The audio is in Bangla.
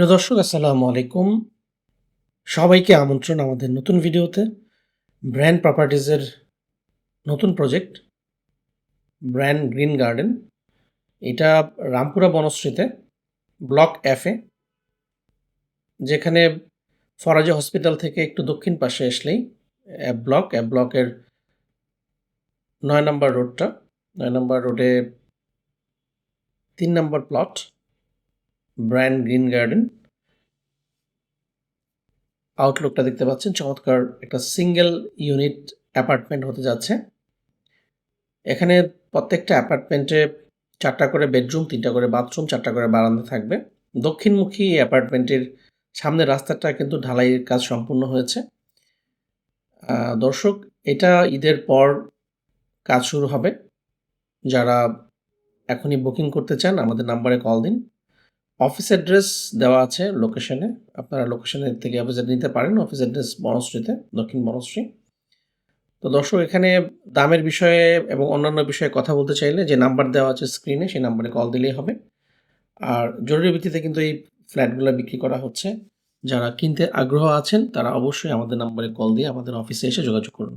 প্রিয় দর্শক, আসসালামু আলাইকুম। সবাইকে আমন্ত্রণ আমাদের নতুন ভিডিওতে। ব্র্যান্ড প্রপার্টিজের নতুন প্রজেক্ট ব্র্যান্ড গ্রিন গার্ডেন এটা রামপুরা বনশ্রীতে ব্লক এফে যেখানে ফরাজি হসপিটাল থেকে একটু দক্ষিণ পাশে আসলেই অ্যাপ ব্লক অ্যাপ ব্লকের নয় নম্বর রোডটা নয় নম্বর রোডে তিন number plot brand green garden আউটলুকটা দেখতে পাচ্ছেন। চমৎকার একটা সিঙ্গেল ইউনিট অ্যাপার্টমেন্ট হতে যাচ্ছে। এখানে প্রত্যেকটা অ্যাপার্টমেন্টে চারটা করে বেডরুম তিনটা করে বাথরুম চারটা করে বারান্দা থাকবে। দক্ষিণমুখী এই অ্যাপার্টমেন্টের সামনের রাস্তাটা কিন্তু ঢালাইয়ের কাজ সম্পূর্ণ হয়েছে। দর্শক, এটা ঈদের পর কাজ শুরু হবে। যারা এখনই বুকিং করতে চান, আমাদের নাম্বারে কল দিন। অফিস অ্যাড্রেস দেওয়া আছে লোকেশনে আপনারা লোকেশনের থেকে অফিস নিতে পারেন অফিস অ্যাড্রেস বনশ্রীতে দক্ষিণ বনশ্রী তো দর্শক, এখানে দামের বিষয়ে এবং অন্যান্য বিষয়ে কথা বলতে চাইলে যে নাম্বার দেওয়া আছে স্ক্রিনে সেই নাম্বারে কল দিলেই হবে। আর জরুরি ভিত্তিতে কিন্তু এই ফ্ল্যাটগুলো বিক্রি করা হচ্ছে। যারা কিনতে আগ্রহ আছেন, তারা অবশ্যই আমাদের নাম্বারে কল দিয়ে আমাদের অফিসে এসে যোগাযোগ করুন।